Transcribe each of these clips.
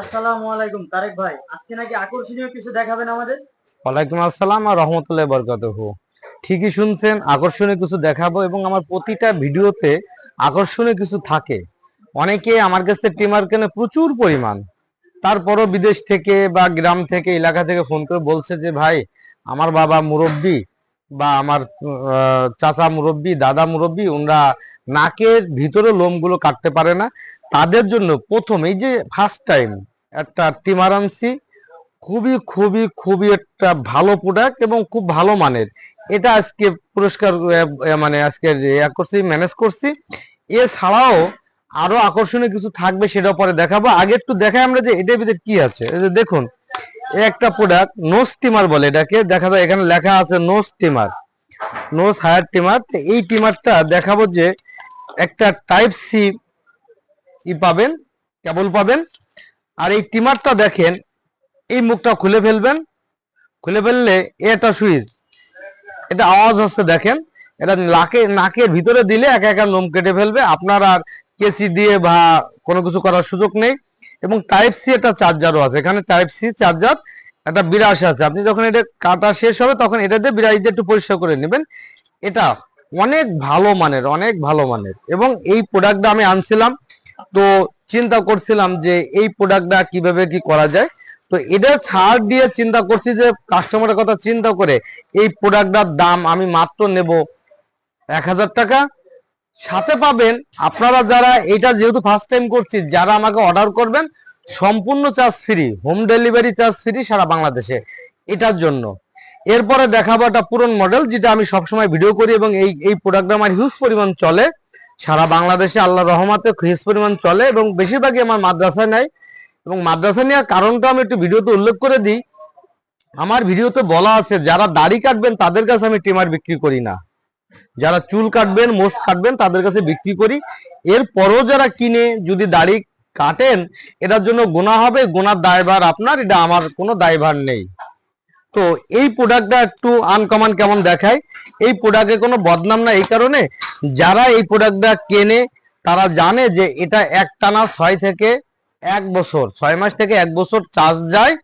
আসসালামু আলাইকুম, তারেক ভাই। আজকে নাকি আকর্ষণীয় কিছু দেখাবেন আমাদের? ওয়ালাইকুম আসসালাম আর রহমতুল্লাহ বরকাতুহু। ঠিকই শুনছেন, আকর্ষণীয় কিছু দেখাবো এবং আমার প্রতিটা ভিডিওতে আকর্ষণীয় কিছু থাকে। অনেকে আমার কাছে টিমার কেনে প্রচুর পরিমাণ। তারপরও বিদেশ থেকে বা গ্রাম থেকে, এলাকা থেকে ফোন করে বলছে যে, ভাই, আমার বাবা মুরব্বী বা আমার চাচা মুরব্বী, দাদা মুরব্বী, ওনারা নাকের ভিতরে লোমগুলো কাটতে পারে না। তাদের জন্য প্রথম এই যে ফার্স্ট টাইম একটা টিমার আনছি খুবই খুবই খুবই একটা ভালো প্রোডাক্ট এবং খুব ভালো মানের। এটা আজকে পুরস্কার মানে আজকে ইয়া করছি ম্যানেজ করছি। এছাড়াও আরও আকর্ষণীয় কিছু থাকবে সেটা পরে দেখাবো। আগে একটু দেখাই আমরা যে এটার ভিতরে কি আছে। দেখুন একটা প্রোডাক্ট নো স্টিমার বলে এটাকে। দেখা যায় এখানে লেখা আছে no steamer no hire steamer এই টিমারটা দেখাবো যে একটা টাইপ সি ই পাবেন, কেবল পাবেন। আর এই টিমারটা দেখেন, এই মুখটা খুলে ফেলবেন। খুলে ফেললে এটা সুইচ। এটা আওয়াজ হচ্ছে দেখেন, এটা নাকে, নাকের ভিতরে দিলে একা একা নোম কেটে ফেলবে। আপনার আর কেচি দিয়ে বা কোনো কিছু করার সুযোগ নেই। এবং টাইপ সি একটা চার্জারও আছে। এখানে টাইপ সি চার্জার একটা বিরাশ আছে। আপনি যখন এটা কাটা শেষ হবে, তখন এটা দিয়ে বিরাশ দিয়ে একটু পরিষ্কার করে নেবেন। এটা অনেক ভালো মানের, অনেক ভালো মানের। এবং এই প্রোডাক্টটা আমি আনছিলাম। তো চিন্তা করছিলাম যে এই প্রোডাক্টটা কীভাবে কি করা যায়। তো এটা ছাড় দিয়ে চিন্তা করছি যে কাস্টমারের কথা চিন্তা করে এই প্রোডাক্টটার দাম আমি মাত্র নেব এক হাজার টাকা। সাথে পাবেন আপনারা যারা, এটা যেহেতু ফার্স্ট টাইম করছি, যারা আমাকে অর্ডার করবেন, সম্পূর্ণ charge free home delivery charge free সারা বাংলাদেশে এটার জন্য। এরপরে দেখাবো একটা পুরন মডেল যেটা আমি সবসময় ভিডিও করি এবং এই এই প্রোডাক্টটা আমার হিউজ পরিমাণ চলে। সারা বাংলাদেশে আল্লাহ রহমাতে হিউজ পরিমাণ চলে এবং বেশিরভাগই আমার মাদ্রাসায় নেয় এবং মাদ্রাসা নেওয়ার কারণটা আমি একটু ভিডিওতে উল্লেখ করে দিই। আমার ভিডিওতে বলা আছে, যারা দাড়ি কাটবেন তাদের কাছে আমি টিমার বিক্রি করি না। যারা চুল কাটবেন, মোষ কাটবেন তাদের কাছে বিক্রি করি। এরপরও যারা কিনে যদি দাড়ি কাটেন, এটার জন্য গোনা হবে, গোনার দায়ভার আপনার, এটা আমার কোনো দায়ভার নেই। তো এই প্রোডাক্টটা একটু আনকমন কেমন দেখায়? এই প্রোডাক্টে কোনো বদনাম না, এই কারণে যারা এই প্রোডাক্টটা কেনে, তারা জানে যে এটা একটানা ছয় থেকে এক বছর, ছয় মাস থেকে এক বছর চার্জ যায়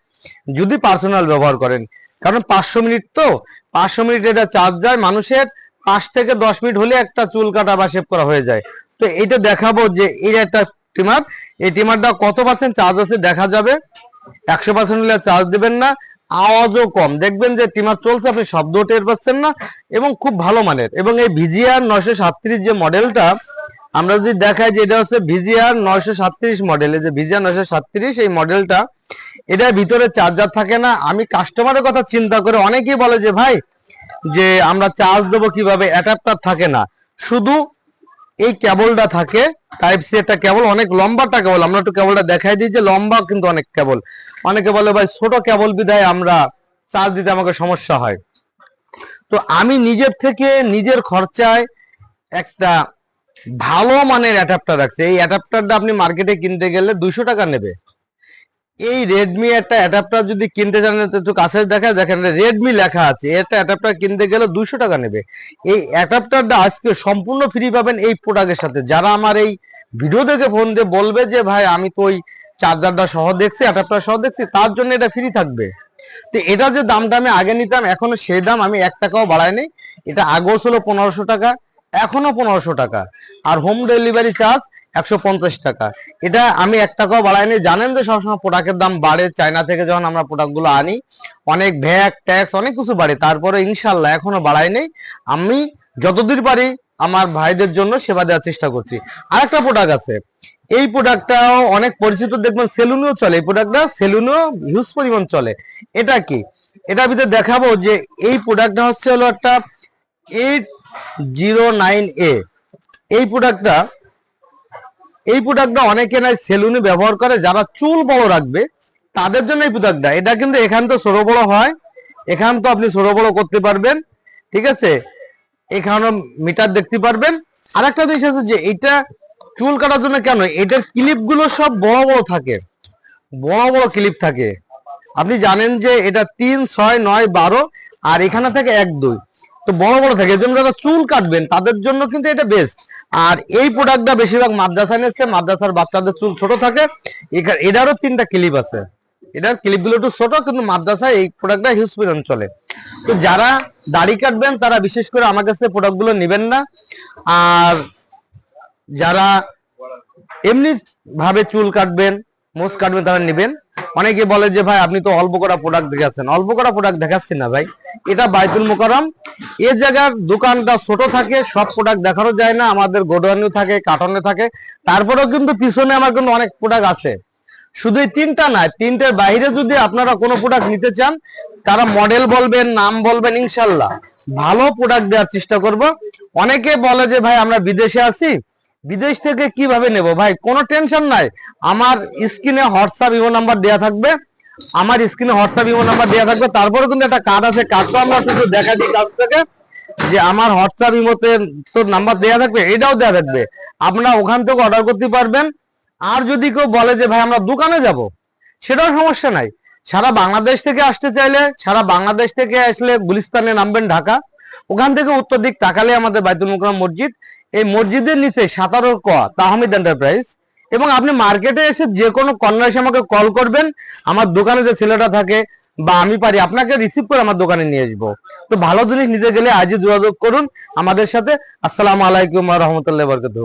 যদি পার্সোনাল ব্যবহার করেন। কারণ পাঁচশো মিনিট তো, পাঁচশো মিনিট এটা চার্জ যায়, মানুষের পাঁচ থেকে দশ মিনিট হলে একটা চুল কাটা বা শেভ করা হয়ে যায়। তো এটা দেখাবো যে এই একটা টিমার এই টিমারটা কত পার্সেন্ট চার্জ আছে দেখা যাবে? একশো পার্সেন্ট হলে চার্জ দেবেন না আওয়াজও কম। দেখবেন যে টিমার চলছে, আপনি শব্দ টের পাচ্ছেন না এবং খুব ভালো মানের। এবং এই ভিজিআর নয়শো সাতত্রিশ যে মডেলটা, আমরা যদি দেখাই যে এটা হচ্ছে ভিজিআর নয়শো সাতত্রিশ মডেল, এই যে ভিজিআর নয়শো সাতত্রিশ এই মডেলটা, এটার ভিতরে চার্জার থাকে না। আমি কাস্টমারের কথা চিন্তা করে অনেকেই বলে যে, ভাই, যে আমরা চার্জ দেবো কীভাবে? অ্যাডাপ্টার থাকে না। শুধু এই কেবলটা থাকে টাইপ সি একটা কেবল, অনেক লম্বাটা কেবল। আমরা একটু কেবলটা দেখাই দিই যে লম্বা কিন্তু অনেক কেবল। অনেকে বলে, ভাই, ছোট কেবল বিধায় আমরা চার্জ দিতে আমাকে সমস্যা হয়। তো আমি নিজের থেকে নিজের খরচায় একটা ভালো মানের অ্যাডাপ্টার রাখছি। এই অ্যাডাপ্টারটা আপনি মার্কেটে কিনতে গেলে দুশো টাকা নেবে। এই রেডমি একটা অ্যাডাপ্টার যদি কিনতে চান একটু কাছে দেখা, দেখেন রেডমি লেখা আছে। একটা অ্যাডাপ্টার কিনতে গেলে দুইশো টাকা নেবে। এই অ্যাডাপ্টারটা আজকে সম্পূর্ণ ফ্রি পাবেন এই প্রোডাক্টের সাথে। যারা আমার এই ভিডিও দেখে ফোন দিয়ে বলবে যে, ভাই, আমি তো ওই চার্জারটা সহ দেখছি অ্যাডাপ্টার সহ দেখছি, তার জন্য এটা ফ্রি থাকবে। তো এটা যে দামটা আমি আগে নিতাম, এখনও সেই দাম আমি এক টাকাও বাড়াইনি এটা আগেও ছিল পনেরোশো টাকা, এখনও পনেরোশো টাকা। আর হোম ডেলিভারি চার্জ একশো পঞ্চাশ টাকা। এটা আমি এক টাকাও বাড়াইনি। জানেন যে সবসময় প্রোডাক্টের দাম বাড়ে। চায়না থেকে যখন আমরা প্রোডাক্টগুলো আনি, অনেক ভ্যাক, ট্যাক্স, অনেক কিছু বাড়ে। তারপরে ইনশাল্লাহ এখনও বাড়াইনি আমি যতদূর পারি আমার ভাইদের জন্য সেবা দেওয়ার চেষ্টা করছি। আরেকটা প্রোডাক্ট আছে। এই প্রোডাক্টটাও অনেক পরিচিত, দেখবেন সেলুনেও চলে। এই প্রোডাক্টটা সেলুনেও হিউজ পরিমাণ চলে। এটা কি? এটার ভিতরে দেখাবো যে এই প্রোডাক্টটা হচ্ছে হলো একটা এইট জিরো নাইন এ। এই প্রোডাক্টটা এই প্রোডাক্টটা অনেকে নাই সেলুনে ব্যবহার করে, যারা চুল বড় রাখবে, তাদের জন্য এই প্রোডাক্টটা এটা কিন্তু এখান তো ছোট বড় হয়, এখান তো আপনি ছোট বড় করতে পারবেন, ঠিক আছে? এখানেও মিটার দেখতে পারবেন। আর একটা জিনিস আছে যে এটা চুল কাটার জন্য কেন? এটার ক্লিপগুলো সব বড় বড় থাকে। বড় বড় ক্লিপ থাকে। আপনি জানেন যে, এটা তিন, ছয়, নয়, বারো, আর এখানে থাকে এক, দুই। তো বড় বড় থাকে। এর জন্য যারা চুল কাটবেন, তাদের জন্য কিন্তু এটা বেস্ট আর এই প্রোডাক্টটা বেশিরভাগ মাদ্রাসা নিচ্ছে, মাদ্রাসার বাচ্চাদের চুল ছোট থাকে। এটারও তিনটা ক্লিপ আছে। এটার ক্লিপগুলো একটু ছোট, কিন্তু মাদ্রাসায় এই প্রোডাক্টটা হিউজ পরিমাণ চলে। তো যারা দাড়ি কাটবেন, তারা বিশেষ করে আমার কাছে প্রোডাক্টগুলো নেবেন না। আর যারা এমনি ভাবে চুল কাটবেন মোজ কাটবেন তারা নেবেন। অনেকে বলে যে, ভাই, আপনি তো অল্প করা প্রোডাক্ট দেখাচ্ছেন। অল্প করা প্রোডাক্ট দেখাচ্ছেন না, ভাই। এটা বাইতুল মোকারম এ জায়গার দোকানটা ছোট থাকে, সব প্রোডাক্ট দেখানো যায় না। আমাদের গোডাউনে থাকে, কার্টনে থাকে। তারপরেও কিন্তু পিছনে আমার কিন্তু অনেক প্রোডাক্ট আছে। শুধু এই তিনটা নয়, তিনটের বাইরে যদি আপনারা কোনো প্রোডাক্ট নিতে চান, তারা মডেল বলবেন, নাম বলবেন ইনশাল্লাহ ভালো প্রোডাক্ট দেওয়ার চেষ্টা করব। অনেকে বলে যে, ভাই, আমরা বিদেশে আছি। বিদেশ থেকে কীভাবে নেব? ভাই, কোনো টেনশন নাই। আমার স্ক্রিনে হোয়াটসঅ্যাপ ইমো নাম্বার দেওয়া থাকবে। আমার স্ক্রিনে হোয়াটসঅ্যাপ ইমো নাম্বার দেওয়া থাকবে। তারপরে কিন্তু একটা কার্ড আছে। কার্ডটা আমরা শুধু দেখা দিই কাছ থেকে যে আমার হোয়াটসঅ্যাপ ইমোতে তোর নাম্বার দেওয়া থাকবে, এটাও দেওয়া থাকবে। আপনারা ওখান থেকে অর্ডার করতে পারবেন। আর যদি কেউ বলে যে, ভাই, আমরা দোকানে যাব, সেটাও সমস্যা নাই। সারা বাংলাদেশ থেকে আসতে চাইলে, সারা বাংলাদেশ থেকে আসলে গুলিস্তানে নামবেন ঢাকা। ওখান থেকে উত্তর দিক তাকালে আমাদের বাইতুল মুকরম মসজিদ। এই মসজিদের নিচে সাতারো ক তাহমিদ এন্টারপ্রাইজ এবং আপনি মার্কেটে এসে যে কোনো কর্নার এসে আমাকে কল করবেন। আমার দোকানে যে ছেলেটা থাকে বা আমি পারি, আপনাকে রিসিভ করে আমার দোকানে নিয়ে আসব। তো ভালো জিনিস নিতে গেলে আজই যোগাযোগ করুন আমাদের সাথে। আসসালাম আলাইকুম রহমতুল্লাহ বরকত